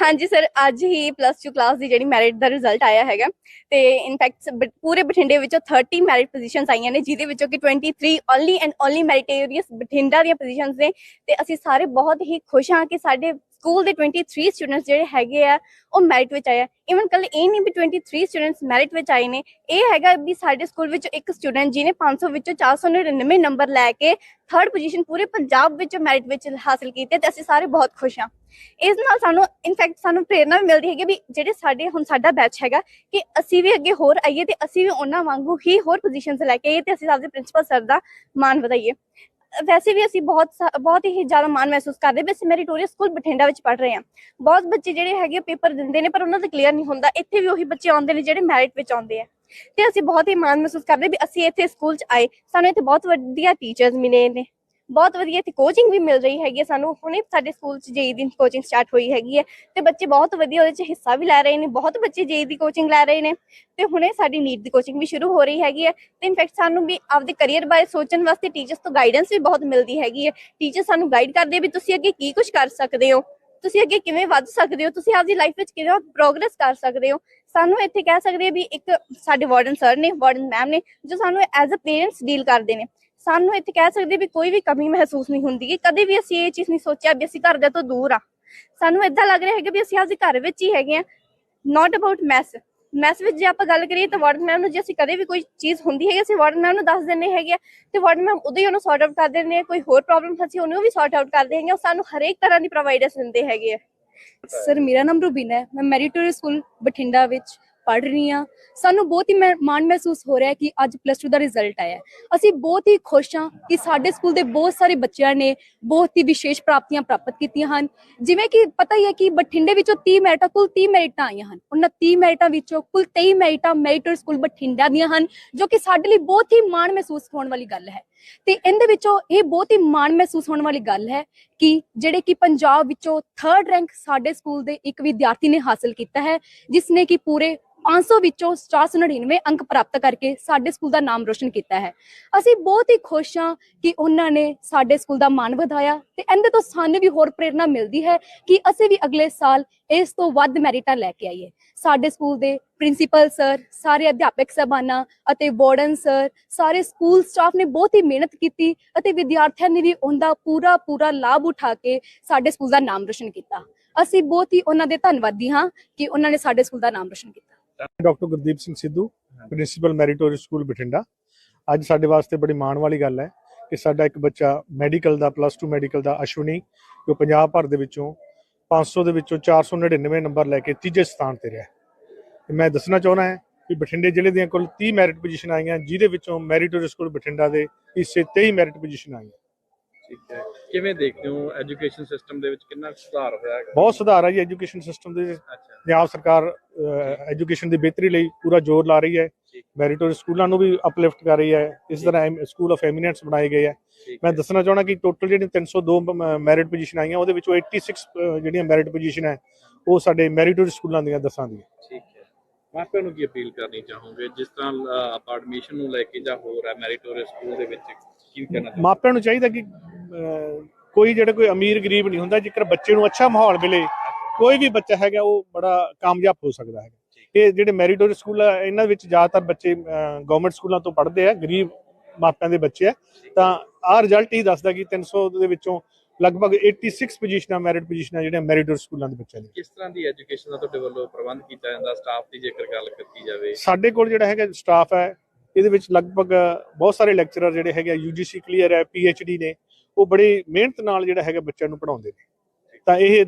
ਹਾਂਜੀ ਸਰ, ਅੱਜ ਹੀ plus 2 class ਦੀ ਜਿਹੜੀ ਮੈਰਿਟ ਦਾ ਰਿਜ਼ਲਟ ਆਇਆ ਹੈਗਾ। ਤੇ ਇਨਫੈਕਟ ਪੂਰੇ ਬਠਿੰਡੇ ਵਿੱਚੋਂ 30 ਮੈਰਿਟ ਪੋਜੀਸ਼ਨਸ ਆਈਆਂ ਨੇ, ਜਿਹਦੇ ਵਿੱਚੋਂ ਕਿ 23 only and only meritorious Bathinda ਦੀਆਂ ਪੋਜੀਸ਼ਨਸ ਨੇ। ਤੇ ਅਸੀਂ ਸਾਰੇ ਬਹੁਤ ਹੀ ਖੁਸ਼ ਹਾਂ ਕਿ ਸਾਡੇ ਸਕੂਲ ਦੇ 23 ਸਟੂਡੈਂਟਸ ਜਿਹੜੇ ਹੈਗੇ ਆ, ਉਹ ਮੈਰਿਟ ਵਿੱਚ ਆਏ ਆ। ਇਵਨ ਕੱਲ ਇਹ ਨਹੀਂ ਵੀ 23 ਸਟੂਡੈਂਟਸ ਮੈਰਿਟ ਵਿੱਚ ਆਏ ਨੇ। ਇਹ ਹੈਗਾ ਵੀ ਸਾਡੇ ਸਕੂਲ ਵਿੱਚ ਇੱਕ ਸਟੂਡੈਂਟ ਜਿਹਨੇ 500 ਵਿੱਚੋਂ 499 ਨੰਬਰ ਲੈ ਕੇ ਥਰਡ ਪੋਜੀਸ਼ਨ ਪੂਰੇ ਪੰਜਾਬ ਵਿੱਚ ਮੈਰਿਟ ਵਿੱਚ ਹਾਸਲ ਕੀਤੀ ਹੈ ਤੇ ਅਸੀਂ ਸਾਰੇ ਬਹੁਤ ਖੁਸ਼ ਹਾਂ। ਇਸ ਨਾਲ ਸਾਨੂੰ ਇਨਫੈਕਟ ਸਾਨੂੰ ਪ੍ਰੇਰਣਾ ਵੀ ਮਿਲਦੀ ਹੈਗੀ ਵੀ ਜਿਹੜੇ ਸਾਡੇ, ਹੁਣ ਸਾਡਾ ਬੈਚ ਹੈਗਾ ਕਿ ਅਸੀਂ ਵੀ ਅੱਗੇ ਹੋਰ ਆਈਏ ਤੇ ਅਸੀਂ ਵੀ ਉਹਨਾਂ ਵਾਂਗੂ ਹੀ ਹੋਰ ਪੋਜੀਸ਼ਨਸ ਲੈ ਕੇ ਆਈਏ ਤੇ ਅਸੀਂ ਆਪਦੇ ਪ੍ਰਿੰਸੀਪਲ ਸਰ ਦਾ ਮਾਣ ਵਧਾਈਏ। ਵੈਸੇ ਵੀ ਅਸੀਂ ਬਹੁਤ ਬਹੁਤ ਹੀ ਜ਼ਿਆਦਾ ਮਾਣ ਮਹਿਸੂਸ ਕਰਦੇ ਵੀ ਅਸੀਂ ਮੈਰੀਟੋਰੀਅਸ ਸਕੂਲ ਬਠਿੰਡਾ ਵਿੱਚ ਪੜ੍ਹ ਰਹੇ ਹਾਂ। ਬਹੁਤ ਬੱਚੇ ਜਿਹੜੇ ਹੈਗੇ ਪੇਪਰ ਦਿੰਦੇ ਨੇ ਪਰ ਉਹਨਾਂ ਦਾ ਕਲੀਅਰ ਨਹੀਂ ਹੁੰਦਾ, ਇੱਥੇ ਵੀ ਉਹੀ ਬੱਚੇ ਆਉਂਦੇ ਨੇ ਜਿਹੜੇ ਮੈਰਿਟ ਵਿੱਚ ਆਉਂਦੇ ਆ। ਤੇ ਅਸੀਂ ਬਹੁਤ ਹੀ ਮਾਣ ਮਹਿਸੂਸ ਕਰਦੇ ਵੀ ਅਸੀਂ ਇੱਥੇ ਸਕੂਲ 'ਚ ਆਏ, ਸਾਨੂੰ ਇੱਥੇ ਬਹੁਤ ਵਧੀਆ ਟੀਚਰਸ ਮਿਲੇ ਨੇ। ਬਹੁਤ ਵਧੀਆ ਇੱਥੇ ਕੋਚਿੰਗ ਵੀ ਮਿਲ ਰਹੀ ਹੈਗੀ ਸਾਨੂੰ। ਹੁਣੇ ਸਾਡੇ ਸਕੂਲ 'ਚ ਜੇਈ ਦੀ ਕੋਚਿੰਗ ਸਟਾਰਟ ਹੋਈ ਹੈਗੀ ਹੈ ਤੇ ਬੱਚੇ ਬਹੁਤ ਵਧੀਆ ਉਹਦੇ 'ਚ ਹਿੱਸਾ ਵੀ ਲੈ ਰਹੇ ਨੇ, ਬਹੁਤ ਬੱਚੇ ਜੇਈ ਦੀ ਕੋਚਿੰਗ ਲੈ ਰਹੇ ਨੇ ਤੇ ਹੁਣੇ ਸਾਡੀ ਨੀਟ ਦੀ ਕੋਚਿੰਗ ਵੀ ਸ਼ੁਰੂ ਹੋ ਰਹੀ ਹੈਗੀ ਹੈ ਤੇ ਇਨਫੈਕਟ ਸਾਨੂੰ ਵੀ ਆਪਦੇ ਕੈਰੀਅਰ ਬਾਰੇ ਸੋਚਣ ਵਾਸਤੇ ਟੀਚਰਸ ਤੋਂ ਗਾਈਡੈਂਸ ਵੀ ਬਹੁਤ ਮਿਲਦੀ ਹੈਗੀ ਹੈ। ਟੀਚਰ ਸਾਨੂੰ ਗਾਈਡ ਕਰਦੇ ਵੀ ਤੁਸੀਂ ਅੱਗੇ ਕੀ ਕੁਝ ਕਰ ਸਕਦੇ ਹੋ, ਤੁਸੀਂ ਅੱਗੇ ਕਿਵੇਂ ਵੱਧ ਸਕਦੇ ਹੋ, ਤੁਸੀਂ ਆਪਦੀ ਲਾਈਫ ਵਿੱਚ ਕਿਵੇਂ ਪ੍ਰੋਗਰੈਸ ਕਰ ਸਕਦੇ ਹੋ। ਸਾਨੂੰ ਇੱਥੇ ਕਹਿ ਸਕਦੇ ਆ ਵੀ ਇੱਕ ਸਾਡੇ ਵਾਰਡਨ ਸਰ ਨੇ ਵਾਰਡਨ ਮੈਮ ਨੇ, ਜੋ ਸਾਨੂੰ ਐਜ਼ ਅ ਪੇਰੈਂਟਸ ਡੀਲ ਕਰਦੇ ਨੇ। ਸਾਨੂੰ ਇੱਥੇ ਕਹਿ ਸਕਦੇ ਵੀ ਕੋਈ ਵੀ ਕਮੀ ਮਹਿਸੂਸ ਨਹੀਂ ਹੁੰਦੀ ਕਿ ਕਦੇ ਵੀ ਅਸੀਂ ਇਹ ਚੀਜ਼ ਨਹੀਂ ਸੋਚਿਆ ਵੀ ਅਸੀਂ ਘਰਦਿਆਂ ਤੋਂ ਦੂਰ ਆ। ਸਾਨੂੰ ਇਦਾਂ ਲੱਗ ਰਿਹਾ ਹੈਗਾ ਵੀ ਅਸੀਂ ਆਪਦੇ ਘਰ ਵਿੱਚ ਹੀ ਹੈਗੇ ਆ। ਨਾਟ ਅਬਾਊਟ ਮੈਸ ਮੈਸ ਵਿੱਚ ਜੇ ਆਪਾਂ ਗੱਲ ਕਰੀਏ ਤਾਂ ਵਾਰਡਨ ਮੈਮ ਨੂੰ ਜੇ ਅਸੀਂ ਕਦੇ ਵੀ ਕੋਈ ਚੀਜ਼ ਹੁੰਦੀ ਹੈਗੀ, ਅਸੀਂ ਵਾਰਡਨ ਮੈਮ ਨੂੰ ਦੱਸ ਦਿੰਦੇ ਹੈਗੇ ਆ। ਤੇ ਵਾਰਡਨ ਮੈਮ ਉਦੋਂ ਹੀ ਉਹਨੂੰ ਸੌਰਟ ਆਊਟ ਕਰ ਦਿੰਦੇ ਆ। ਕੋਈ ਹੋਰ ਪ੍ਰੋਬਲਮ ਅਸੀਂ ਉਹਨੂੰ ਵੀ ਸੌਰਟ ਆਊਟ ਕਰਦੇ ਹੈਗੇ ਉਹ ਸਾਨੂੰ ਹਰੇਕ ਤਰ੍ਹਾਂ ਦੀ ਪ੍ਰੋਵਾਈਡਰਸ ਦਿੰਦੇ ਹੈਗੇ ਆ। ਸਰ ਮੇਰਾ ਨਾਮ ਰੁਬੀਨਾ ਹੈ। ਮੈਂ ਮੈਰੀਟੋਰੀ ਸਕੂਲ ਬਠਿੰਡਾ ਵਿੱਚ ਪੜ੍ਹ ਰਹੀ ਹਾਂ, ਸਾਨੂੰ ਬਹੁਤ ਹੀ ਮਾਣ ਮਹਿਸੂਸ ਹੋ ਰਿਹਾ ਹੈ ਕਿ ਅੱਜ ਪਲੱਸ 2 ਦਾ ਰਿਜ਼ਲਟ ਆਇਆ ਅਸੀਂ ਬਹੁਤ ਹੀ ਖੁਸ਼ ਹਾਂ ਕਿ ਸਾਡੇ ਸਕੂਲ ਦੇ ਬਹੁਤ ਸਾਰੇ ਬੱਚਿਆਂ ਨੇ ਬਹੁਤ ਹੀ ਵਿਸ਼ੇਸ਼ ਪ੍ਰਾਪਤੀਆਂ ਪ੍ਰਾਪਤ ਕੀਤੀਆਂ ਹਨ। ਜਿਵੇਂ ਕਿ ਪਤਾ ਹੀ ਹੈ ਕਿ ਬਠਿੰਡੇ ਵਿੱਚੋਂ 30 ਮੈਰਿਟਾਂ ਕੁੱਲ 30 ਮੈਰਿਟਾਂ ਆਈਆਂ ਹਨ। ਉਹਨਾਂ 30 ਮੈਰਿਟਾਂ ਵਿੱਚੋਂ ਕੁੱਲ 23 ਮੈਰਿਟਾਂ ਮੈਰੀਟੋਰੀ ਸਕੂਲ ਬਠਿੰਡਾ ਦੀਆਂ ਹਨ, ਜੋ ਕਿ ਸਾਡੇ ਲਈ ਬਹੁਤ ਹੀ ਮਾਣ ਮਹਿਸੂਸ ਹੋਣ ਵਾਲੀ ਗੱਲ ਹੈ। ਤੇ ਇਹਦੇ ਵਿੱਚੋਂ ਇਹ ਬਹੁਤ ਹੀ ਮਾਣ ਮਹਿਸੂਸ ਹੋਣ ਵਾਲੀ ਗੱਲ ਹੈ ਕਿ ਜਿਹੜੇ ਕਿ ਪੰਜਾਬ ਵਿੱਚੋਂ 3rd ਰੈਂਕ ਸਾਡੇ ਸਕੂਲ ਦੇ ਇੱਕ ਵਿਦਿਆਰਥੀ ਨੇ ਹਾਸਲ ਕੀਤਾ ਹੈ, ਜਿਸ ਨੇ ਕਿ ਪੂਰੇ 500 ਵਿੱਚੋਂ 499 ਅੰਕ ਪ੍ਰਾਪਤ ਕਰਕੇ ਸਾਡੇ ਸਕੂਲ ਦਾ ਨਾਮ ਰੋਸ਼ਨ ਕੀਤਾ ਹੈ। ਅਸੀਂ ਬਹੁਤ ਹੀ ਖੁਸ਼ ਹਾਂ ਕਿ ਉਹਨਾਂ ਨੇ ਸਾਡੇ ਸਕੂਲ ਦਾ ਮਾਣ ਵਧਾਇਆ ਤੇ ਇਹਦੇ ਤੋਂ ਸਾਨੂੰ ਵੀ ਹੋਰ ਪ੍ਰੇਰਣਾ ਮਿਲਦੀ ਹੈ ਕਿ ਅਸੀਂ ਵੀ ਅਗਲੇ ਸਾਲ ਇਸ ਤੋਂ ਵੱਧ ਮੈਰਿਟਾਂ ਲੈ ਕੇ ਆਈਏ। ਸਾਡੇ ਸਕੂਲ ਦੇ ਪ੍ਰਿੰਸੀਪਲ ਸਰ, ਸਾਰੇ ਅਧਿਆਪਕ ਸਹਿਬਾਨਾਂ ਅਤੇ ਵਾਰਡਨ ਸਰ, ਸਾਰੇ ਸਕੂਲ ਸਟਾਫ ਨੇ ਬਹੁਤ ਹੀ ਮਿਹਨਤ ਕੀਤੀ ਅਤੇ ਵਿਦਿਆਰਥੀਆਂ ਨੇ ਵੀ ਉਹਦਾ ਪੂਰਾ ਪੂਰਾ ਲਾਭ ਉਠਾ ਕੇ ਸਾਡੇ ਸਕੂਲ ਦਾ ਨਾਮ ਰੋਸ਼ਨ ਕੀਤਾ। ਅਸੀਂ ਬਹੁਤ ਹੀ ਉਹਨਾਂ ਦੇ ਧੰਨਵਾਦੀ ਹਾਂ ਕਿ ਉਹਨਾਂ ਨੇ ਸਾਡੇ ਸਕੂਲ ਦਾ ਨਾਮ ਰੋਸ਼ਨ ਕੀਤਾ। Doctor Gurdeep Singh Sidhu principal meritorious school Bathinda. ਅੱਜ ਸਾਡੇ ਵਾਸਤੇ ਬੜੀ ਮਾਣ ਵਾਲੀ ਗੱਲ ਹੈ ਕਿ ਸਾਡਾ ਇੱਕ ਬੱਚਾ ਮੈਡੀਕਲ ਦਾ ਪਲੱਸ 2 ਮੈਡੀਕਲ ਦਾ ਅਸ਼ਵਨੀ ਜੋ ਪੰਜਾਬ ਭਰ ਦੇ ਵਿੱਚੋਂ 500 ਦੇ ਵਿੱਚੋਂ 499 ਨੰਬਰ ਲੈ ਕੇ ਤੀਜੇ ਸਥਾਨ ਤੇ ਰਿਹਾ ਤੇ ਮੈਂ ਦੱਸਣਾ ਚਾਹੁੰਦਾ ਹਾਂ ਕਿ ਬਠਿੰਡੇ ਜ਼ਿਲ੍ਹੇ ਦੀਆਂ ਕੁੱਲ 30 ਮੈਰਿਟ ਪੋਜੀਸ਼ਨ ਆਈਆਂ ਜਿਹਦੇ ਵਿੱਚੋਂ ਮੈਰੀਟੋਰੀ ਸਕੂਲ ਬਠਿੰਡਾ ਦੇ ਹਿੱਸੇ 23 ਮੈਰਿਟ ਪੋਜੀਸ਼ਨ ਆਈਆਂ। ਠੀਕ ਹੈ। ਕਿਵੇਂ ਦੇਖਦੇ ਹੋ? ਐਜੂਕੇਸ਼ਨ ਸਿਸਟਮ ਦੇ ਵਿੱਚ ਕਿੰਨਾ ਸੁਧਾਰ ਹੋਇਆ ਹੈ ਬਹੁਤ ਸੁਧਾਰ ਜੀ ਐਜੂਕੇਸ਼ਨ ਸਿਸਟਮ ਦੇ ਵਿੱਚ। ਅੱਛਾ। ਪੰਜਾਬ ਸਰਕਾਰ ਐਜੂਕੇਸ਼ਨ ਦੀ ਬਿਹਤਰੀ ਲਈ ਪੂਰਾ ਜ਼ੋਰ ਲਾ ਰਹੀ ਹੈ। ਮੈਰੀਟੋਰੀ ਸਕੂਲਾਂ ਨੂੰ ਵੀ ਅਪਲਿਫਟ ਕਰ ਰਹੀ ਹੈ। ਇਸ ਤਰ੍ਹਾਂ ਸਕੂਲ ਆਫ ਐਮੀਨੈਂਸ ਬਣਾਏ ਗਏ ਹੈ। ਮੈਂ ਦੱਸਣਾ ਚਾਹਣਾ ਕਿ ਟੋਟਲ ਜਿਹੜੀਆਂ 302 ਮੈਰਿਟ ਪੋਜੀਸ਼ਨ ਆਈਆਂ ਉਹਦੇ ਵਿੱਚੋਂ 86 ਅਹ, ਜਿਹੜੀਆਂ ਮੈਰਿਟ ਪੋਜੀਸ਼ਨ ਹੈ ਉਹ ਸਾਡੇ ਮੈਰੀਟੋਰੀ ਸਕੂਲਾਂ ਦੀਆਂ ਦੱਸਾਂ ਦੀਆਂ। ਠੀਕ ਹੈ। ਮਾਪਿਆਂ ਨੂੰ ਕੀ ਅਪੀਲ ਕਰਨੀ ਚਾਹੋਗੇ ਜਿਸ ਤਰ੍ਹਾਂ ਆਪਾਂ ਐਡਮਿਸ਼ਨ ਨੂੰ ਲੈ ਕੇ ਜਾਂ ਹੋਰ ਹੈ ਮੈਰੀਟੋਰੀਅਸ ਸਕੂਲ ਦੇ ਵਿੱਚ ਕੀ ਕਹਿਣਾ ਮਾਪਿਆਂ ਨੂੰ ਚਾਹੀਦਾ ਕਿ ਕੋਈ ਜਿਹੜਾ ਕੋਈ ਅਮੀਰ ਗਰੀਬ ਨਹੀਂ ਹੁੰਦਾ ਜੇਕਰ ਬੱਚੇ ਨੂੰ ਅੱਛਾ ਮਾਹੌਲ ਮਿਲੇ ਕੋਈ ਵੀ ਬੱਚਾ ਹੈਗਾ ਉਹ ਬੜਾ ਕਾਮਯਾਬ ਹੋ ਸਕਦਾ ਹੈ ਇਹ ਜਿਹੜੇ ਮੈਰੀਟੋਰੀ ਸਕੂਲ ਆ ਇਹਨਾਂ ਵਿੱਚ ਜ਼ਿਆਦਾਤਰ ਬੱਚੇ ਗਵਰਨਮੈਂਟ ਸਕੂਲਾਂ ਤੋਂ ਪੜ੍ਹਦੇ ਆ ਗਰੀਬ ਮਾਪਿਆਂ ਦੇ ਬੱਚੇ ਆ। ਤਾਂ ਆਹ ਰਿਜ਼ਲਟ ਹੀ ਦੱਸਦਾ ਕਿ 300 ਦੇ ਵਿੱਚੋਂ ਲਗਭਗ 86 ਪੋਜੀਸ਼ਨਾਂ ਮੈਰਿਟ ਪੋਜੀਸ਼ਨਾਂ ਜਿਹੜੀਆਂ ਮੈਰੀਟੋਰੀ ਸਕੂਲਾਂ ਦੇ ਬੱਚਿਆਂ ਦੀ ਕਿਸ ਤਰ੍ਹਾਂ ਦੀ ਐਜੂਕੇਸ਼ਨ ਦਾ ਤੁਹਾਡੇ ਵੱਲੋਂ ਪ੍ਰਬੰਧ ਕੀਤਾ ਜਾਂਦਾ ਸਟਾਫ ਦੀ ਜੇਕਰ ਗੱਲ ਕੀਤੀ ਜਾਵੇ? ਸਾਡੇ ਕੋਲ ਜਿਹੜਾ ਹੈਗਾ ਸਟਾਫ ਹੈ ਇਹਦੇ ਵਿੱਚ ਲਗਭਗ ਬਹੁਤ ਸਾਰੇ ਲੈਕਚਰਰ ਜਿਹੜੇ ਹੈਗੇ ਯੂਜੀਸੀ ਕਲੀਅਰ ਹੈ ਡੀ ਨੇ ਉਹ ਬੜੀ ਮਿਹਨਤ ਨਾਲ ਜਿਹੜਾ ਹੈਗਾ ਬੱਚਿਆਂ ਨੂੰ ਪੜ੍ਹਾਉਂਦੇ ਨੇ। ਤਾਂ ਇਹ